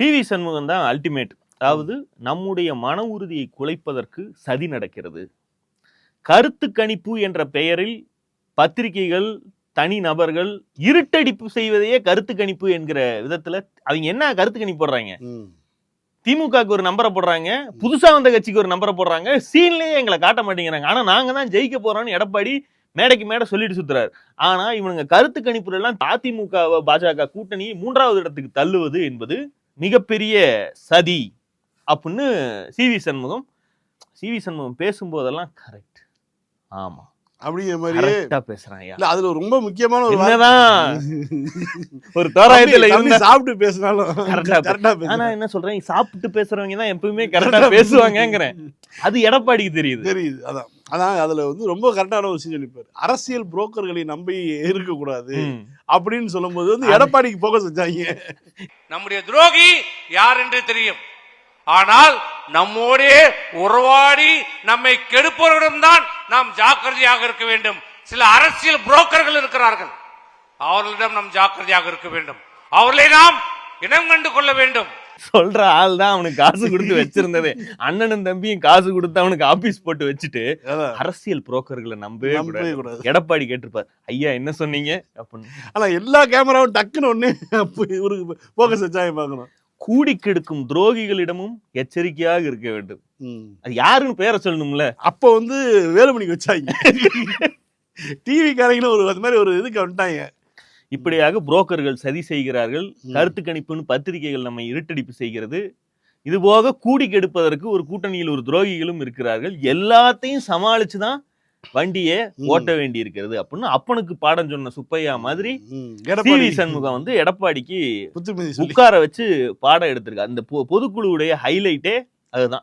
C V Shanmugam தான் ultimate அதாவது நம்முடைய மன உறுதியை குலைப்பதற்கு சதி நடக்கிறது. கருத்து கணிப்பு என்ற பெயரில் பத்திரிகைகள் தனி நபர்கள் இருட்டடிப்பு செய்வதையே கருத்து கணிப்பு என்கிற விதத்துல அவங்க என்ன கருத்து கணிப்பு போடுறாங்க. திமுகவுக்கு ஒரு நம்பரை போடுறாங்க புதுசா வந்த கட்சிக்கு ஒரு நம்பரை போடுறாங்க சீன்லயே எங்களை காட்ட மாட்டேங்கிறாங்க. ஆனா நாங்க தான் ஜெயிக்க போறோம்னு எடப்பாடி மேடைக்கு மேடை சொல்லிட்டு சுத்துறாரு. ஆனா இவனுங்க கருத்து கணிப்புல எல்லாம் அதிமுக பாஜக கூட்டணி மூன்றாவது இடத்துக்கு தள்ளுவது என்பது மிகப்பெரிய சதி அப்படின்னு C V Shanmugam C V Shanmugam பேசும்போதெல்லாம் கரெக்ட் ஆமா. அப்படிங்கிற மாதிரி இல்ல அதுல ரொம்ப முக்கியமான ஒரு. என்னதான்? ஒரு தோராயத்துல இருந்த சாப்பிட்டு பேசினாலும் கரெக்டா ஆனா என்ன சொல்றேன் சாப்பிட்டு பேசுறவங்க தான் எப்பவுமே கரெக்டா பேசுவாங்கங்கிறேன். அது எடப்பாடிக்கு தெரியுது. தெரியுது அதான். அதான் அதுல வந்து ரொம்ப கரெக்டான ஒரு விஷயம் சொல்லிப்பாரு அரசியல் புரோக்கர்களை நம்பி இருக்கக்கூடாது. அப்படின்னு சொல்லும்போது வந்து எடப்பாடிக்கு போக செஞ்சாங்க. நம்முடைய துரோகி யார் என்று தெரியும். ஆனால் நம்மோடே உறவாடி நம்மை கெடுப்பவரிடம்தான் நாம் ஜாக்கிரதையாக இருக்க வேண்டும். சில அரசியல் புரோக்கர்கள் இருக்கிறார்கள். அவர்களிடம் நாம் ஜாக்கிரதையாக இருக்க வேண்டும். அவர்களை நாம் இனம் கண்டு கொள்ள வேண்டும். சொல்ற ஆள் தான் அவனுக்கு காசு கொடுத்து வச்சிருந்ததே. அண்ணனும் தம்பியும் காசு கொடுத்து அவனுக்கு ஆபீஸ் போட்டு வச்சுட்டு. அரசியல் புரோக்கர்களை நம்பவே கூடாது. எடப்பாடி கேட்டிருப்பார் ஐயா என்ன சொன்னீங்க? அப்படின்னு. ஆனா எல்லா கேமராவும் டக்குன்னு ஒண்ணு அப்ப இவருக்கு போக செஞ்சாங்க பார்க்கணும்? கூடி கெடுக்கும் துரோகிகளிடமும் எச்சரிக்கையாக இருக்க வேண்டும். அது யாருன்னு பேரை சொல்லணும்ல. அப்போ வந்து வேலுமணிக்கு வச்சாங்க. டிவி காரங்களும் ஒரு அது மாதிரி ஒரு இதுக்கு வந்துட்டாங்க. இப்படியாக புரோக்கர்கள் சதி செய்கிறார்கள். கருத்து கணிப்புன்னு பத்திரிகைகள் நம்ம இருட்டடிப்பு செய்கிறது. இது போக கூடி கெடுப்பதற்கு ஒரு கூட்டணியில் ஒரு துரோகிகளும் இருக்கிறார்கள். எல்லாத்தையும் சமாளிச்சு தான் வண்டியை. ஓட்ட வேண்டி இருக்கிறது அப்படின்னு அப்பனுக்கு பாடம் சொன்ன சுப்பையா மாதிரி எடப்பாடி. சண்முகம் வந்து எடப்பாடிக்கு உட்கார வச்சு பாடம் எடுத்திருக்காரு. அந்த பொ- பொதுக்குழுவுடைய ஹைலைட்டே அதுதான்.